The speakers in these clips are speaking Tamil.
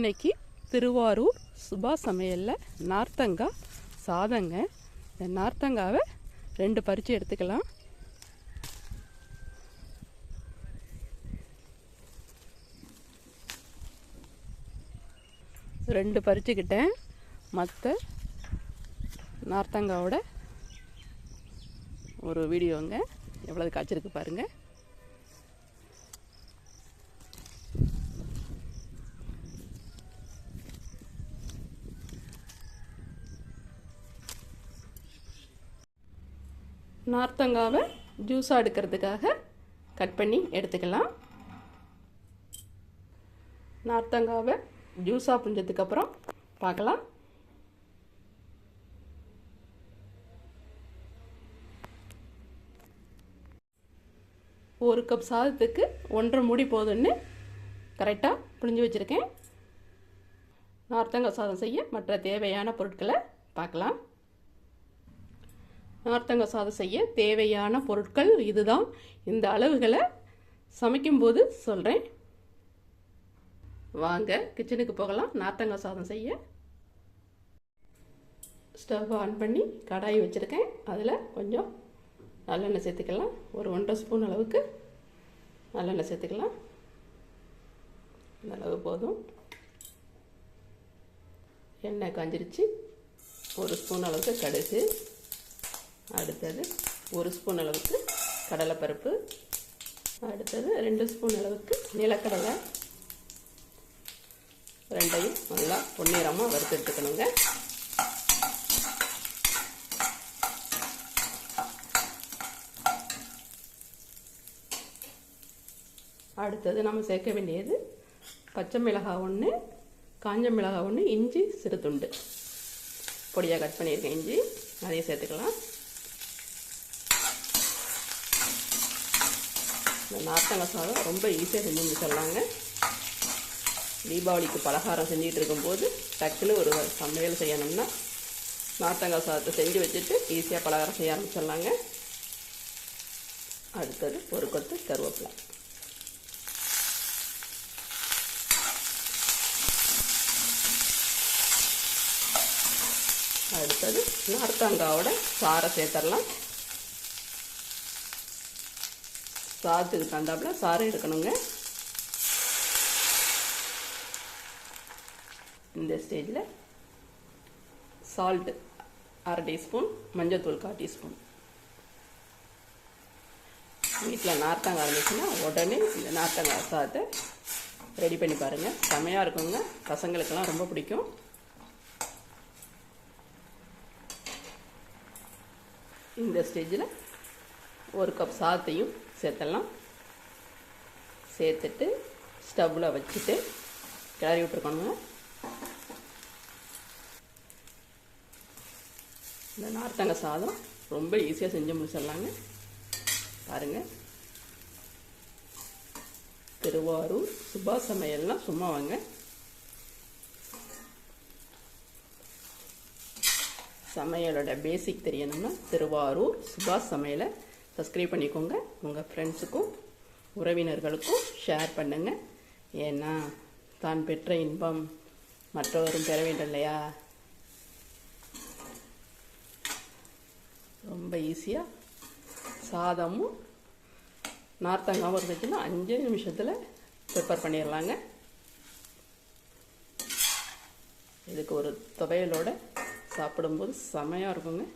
இன்னைக்கு திருவாரூர் சுபா சமையலில் நார்த்தங்காய் சாதங்க. இந்த நார்த்தங்காவை ரெண்டு பறித்து எடுத்துக்கலாம். ரெண்டு பறிச்சுக்கிட்டேன். மற்ற நார்த்தங்காவோட ஒரு வீடியோங்க. எவ்வளவு காய்ச்சிருக்கு பாருங்கள் நார்த்தங்காவை ஜூஸாக எடுக்கிறதுக்காக கட் பண்ணி எடுத்துக்கலாம். நார்த்தங்காவை ஜூஸாக புரிஞ்சதுக்கப்புறம் பார்க்கலாம். ஒரு கப் சாதத்துக்கு ஒன்றரை மூடி போதும்னு கரெக்டாக புழிஞ்சு வச்சுருக்கேன். நார்த்தங்காய் சாதம் செய்ய மற்ற தேவையான பொருட்களை பார்க்கலாம். நார்த்தங்க சாதம் செய்ய தேவையான பொருட்கள் இதுதான். இந்த அளவுகளை சமைக்கும்போது சொல்கிறேன் வாங்க கிச்சனுக்கு போகலாம். நார்த்தங்காய் சாதம் செய்ய. ஸ்டவ் ஆன் பண்ணி கடாய் வச்சுருக்கேன். அதில் கொஞ்சம் நல்லெண்ணெய் சேர்த்துக்கலாம். ஒரு ஒன்றரை ஸ்பூன் அளவுக்கு நல்லெண்ணெய் சேர்த்துக்கலாம். இந்த அளவு போதும். எண்ணெய் காஞ்சிருச்சு. ஒரு ஸ்பூன் அளவுக்கு கடுகு. அடுத்தது ஒரு ஸ்பூன் அளவுக்கு கடலைப்பருப்பு. அடுத்தது ரெண்டு ஸ்பூன் அளவுக்கு நிலக்கடலை. ரெண்டையும் நல்லா பொன்னிறமாக வறுத்து எடுத்துக்கணுங்க. அடுத்தது நம்ம சேர்க்க வேண்டியது பச்சை மிளகாய் ஒன்று காஞ்ச மிளகாய் ஒன்று இஞ்சி சிறு துண்டு. பொடியாக கட் பண்ணியிருக்கேன் இஞ்சி அதையும் சேர்த்துக்கலாம். இந்த நார்த்தங்காய் சாதம் ரொம்ப ஈஸியாக செஞ்சு முடிச்சிடலாங்க. தீபாவளிக்கு பலகாரம் செஞ்சிகிட்டு இருக்கும்போது டக்குன்னு ஒரு சமையல் செய்யணும்னா நார்த்தங்காய் சாதத்தை செஞ்சு வச்சுட்டு ஈஸியாக பலகாரம் செய்ய ஆரம்பிச்சிடலாங்க. அடுத்தது ஒரு கொத்து கருவேப்பிலை. அடுத்தது நார்த்தங்காவோட சாரை சேர்த்துடலாம். சாதத்துக்கு தந்தாப்புல சாறு இருக்கணுங்க. இந்த ஸ்டேஜில் சால்ட்டு அரை டீஸ்பூன் மஞ்சத்தூள் கால் டீஸ்பூன் வீட்டில் நார்த்தங்காய் இருந்துச்சுன்னா உடனே இந்த நார்த்தங்காய் சாதத்தை ரெடி பண்ணி பாருங்கள் செமையாக இருக்குங்க. பசங்களுக்கெல்லாம் ரொம்ப பிடிக்கும். இந்த ஸ்டேஜில் ஒரு கப் சாதத்தையும் சேர்த்துடலாம் சேர்த்துட்டு ஸ்டவ்வில் வச்சுட்டு கிளறி விட்டுருக்கணுங்க. இந்த நார்த்தங்க சாதம் ரொம்ப ஈஸியாக செஞ்சு முடிச்சிடலாங்க. பாருங்கள் திருவாரூர் சுபா சமையல்லாம் சும்மா வாங்க. சமையலோட பேசிக் தெரியணும்னா திருவாரூர் சுபாஷ் சமையலை சப்ஸ்கிரைப் பண்ணிக்கோங்க. உங்கள் ஃப்ரெண்ட்ஸுக்கும் உறவினர்களுக்கும் ஷேர் பண்ணுங்கள் ஏன்னா தான் பெற்ற இன்பம் மற்றவரும் பெற வேண்டும் இல்லையா? ரொம்ப ஈஸியாக சாதமும் நார்த்தங்காவும் இருந்துச்சுன்னா அஞ்சு நிமிஷத்தில் ப்ரிப்பேர் பண்ணிடலாங்க. இதுக்கு ஒரு துவையலோட சாப்பிடும்போது செமையாக இருக்குங்க.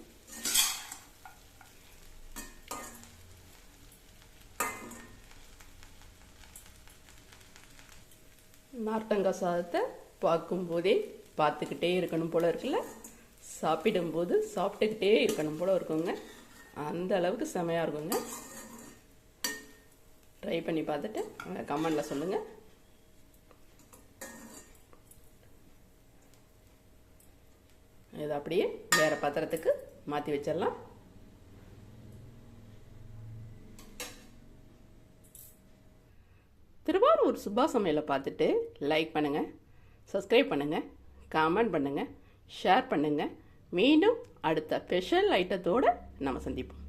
நார்த்தங்காய் சாதத்தை பார்க்கும்போதே பார்த்துக்கிட்டே இருக்கணும் போல் இருக்குல்ல? சாப்பிடும்போது சாப்பிட்டுக்கிட்டே இருக்கணும் போல் இருக்குங்க. அந்த அளவுக்கு செமையாக இருக்குங்க. ட்ரை பண்ணி பார்த்துட்டு கமெண்டில் சொல்லுங்கள் இது அப்படியே வேறு பாத்திரத்துக்கு மாற்றி வச்சிடலாம். திருவாரூர் சுபா சமையலை பார்த்துட்டு லைக் பண்ணுங்கள் சப்ஸ்கிரைப் பண்ணுங்கள் கமெண்ட் பண்ணுங்கள் ஷேர் பண்ணுங்கள் மீண்டும் அடுத்த ஸ்பெஷல் ஐட்டத்தோடு நம்ம சந்திப்போம்.